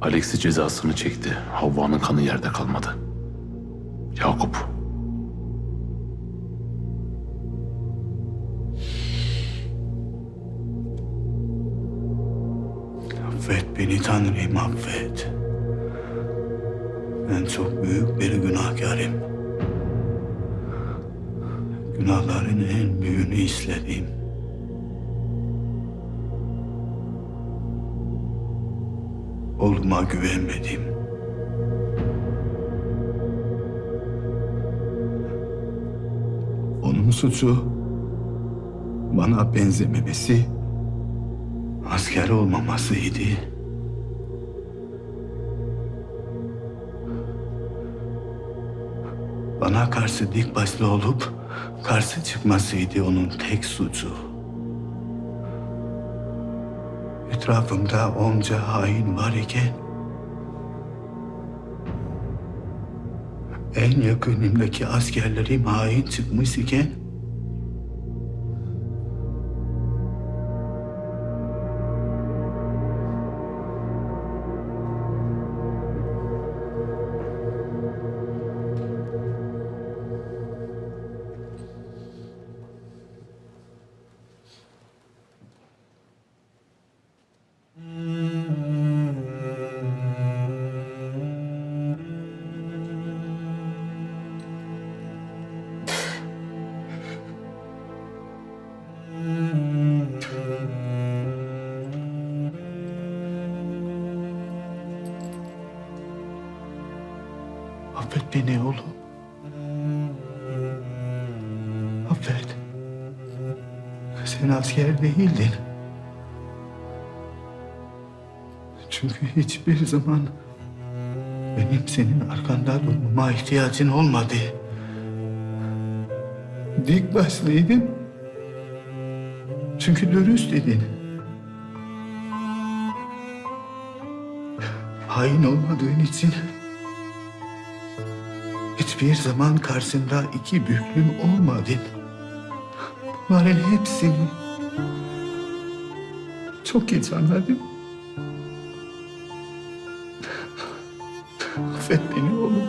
Alex'i cezasını çekti. Havva'nın kanı yerde kalmadı. Yakup. Affet beni Tanrım affet. Ben çok büyük bir günahkarım. Günahların en büyüğünü işledim. Oğluma güvenmedim. Onun suçu bana benzememesi, asker olmamasıydı. Bana karşı dik başlı olup karşı çıkmasıydı onun tek suçu. Etrafımda onca hain var iken en yakınımdaki askerlerim hain çıkmış iken Affet beni oğlum. Affet. Sen asker değildin. Çünkü hiçbir zaman benim senin arkanda durmama ihtiyacın olmadı. Dik başlıydın. Çünkü dürüst idin. Hain olmadığın için hiçbir zaman karşında iki büklüm olmadın. Bunların hepsini çok geç anladım. Affet beni oğlum.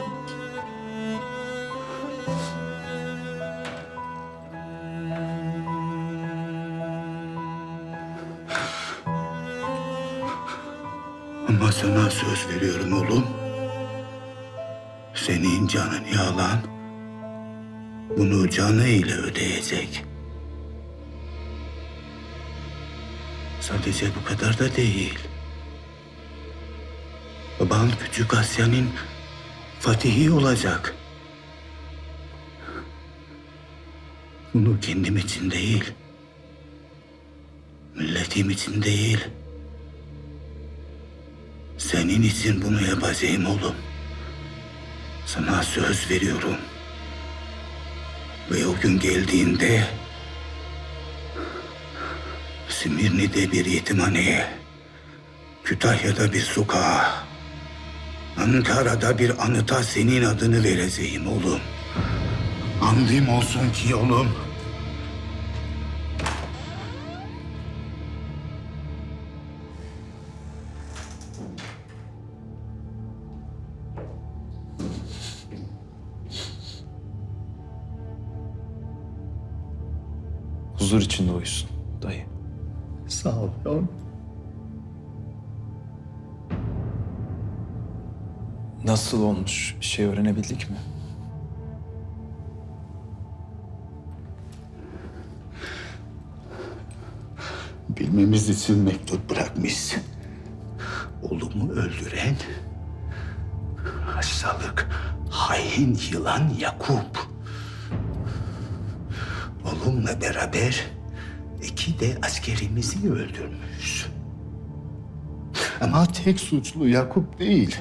Ama sana söz veriyorum oğlum. Canın yalan. Bunu canı ile ödeyecek. Sadece bu kadar da değil. Baban küçük Asya'nın fatihi olacak. Bunu kendim için değil, milletim için değil, senin için bunu yapacağım oğlum. Sana söz veriyorum. Ve o gün geldiğinde Simirni'de bir yetimhaneye, Kütahya'da bir sokağa, Ankara'da bir anıta senin adını vereceğim oğlum. Andım olsun ki oğlum. Huzur içinde uyusun dayı. Sağ ol oğlum. Nasıl olmuş? Bir şey öğrenebildik mi? Bilmemiz için mektup bırakmış. Oğlumu öldüren hastalık hain yılan Yakup. Oğlumla beraber iki de askerimizi öldürmüş. Ama tek suçlu Yakup değil.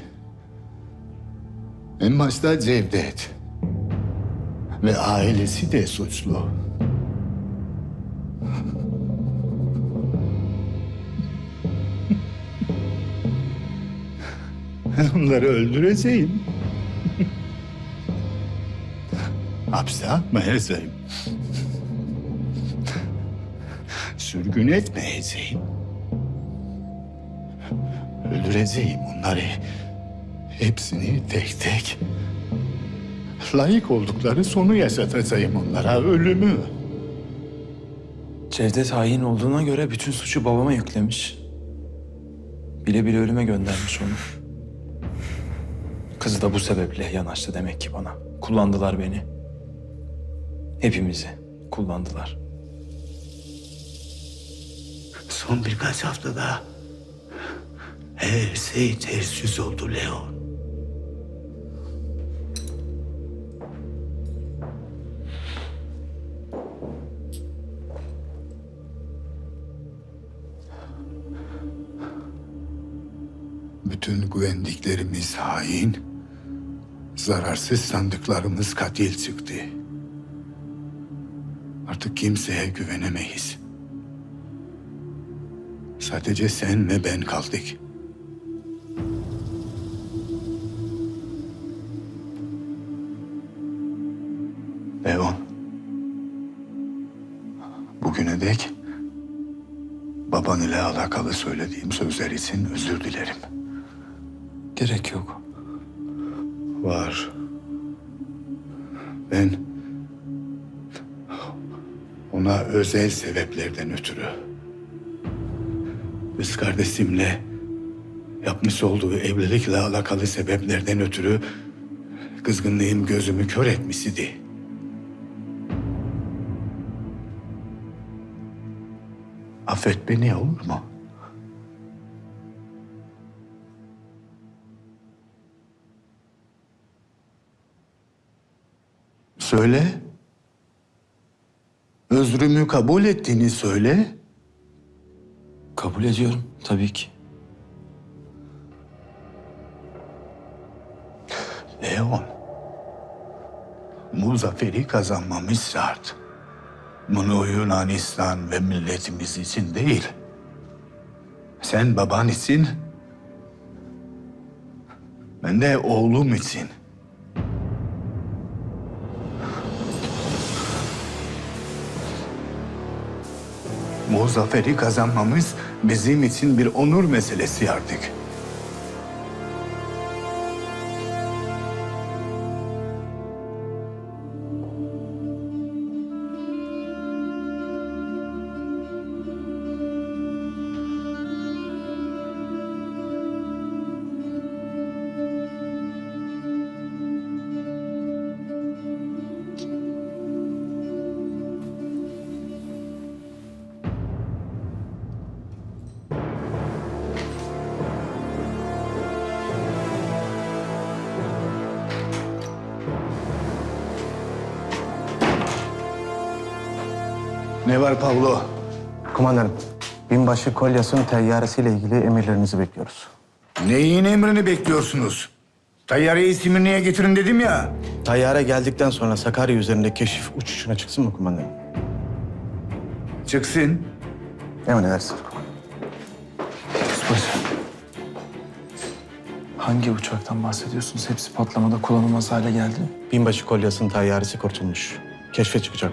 En başta Cevdet. Ve ailesi de suçlu. Ben onları öldüreceğim. Hapse atmayacağım. Sürgün etmeyeceğim. Öldüreceğim onları. Hepsini tek tek. Layık oldukları sonu yaşatacağım onlara. Ölümü. Cevdet hain olduğuna göre bütün suçu babama yüklemiş. Bile bile ölüme göndermiş onu. Kız da bu sebeple yanaştı demek ki bana. Kullandılar beni. Hepimizi kullandılar. Son birkaç haftada her şey ters yüz oldu Leon. Bütün güvendiklerimiz hain, zararsız sandıklarımız katil çıktı. Artık kimseye güvenemeyiz. Sadece sen ve ben kaldık. Leon. Bugüne dek baban ile alakalı söylediğim sözler için özür dilerim. Gerek yok. Var. Ben ona özel sebeplerden ötürü kız kardeşimle yapmış olduğu evlilikle alakalı sebeplerden ötürü kızgınlığım gözümü kör etmiş idi. Affet beni olur mu? Söyle. Özrümü kabul ettiğini söyle. Kabul ediyorum tabii ki. Leon. Bu kazanmamız şart. Bunu Yunanistan ve milletimiz için değil. Sen baban için, ben de oğlum için. Bu kazanmamız bizim için bir onur meselesi artık. Ne var Pablo? Kumandanım, binbaşı Kolyas'ın teyyaresiyle ilgili emirlerinizi bekliyoruz. Neyin emrini bekliyorsunuz? Tayyare ismini niye getirin dedim ya. Tayyare geldikten sonra Sakarya üzerinde keşif uçuşuna çıksın mı kumandanım? Çıksın. Emredersiniz. Hangi uçaktan bahsediyorsunuz? Hepsi patlamada kullanılmaz hale geldi. Binbaşı Kolyas'ın tayyaresi kurtulmuş. Keşfe çıkacak.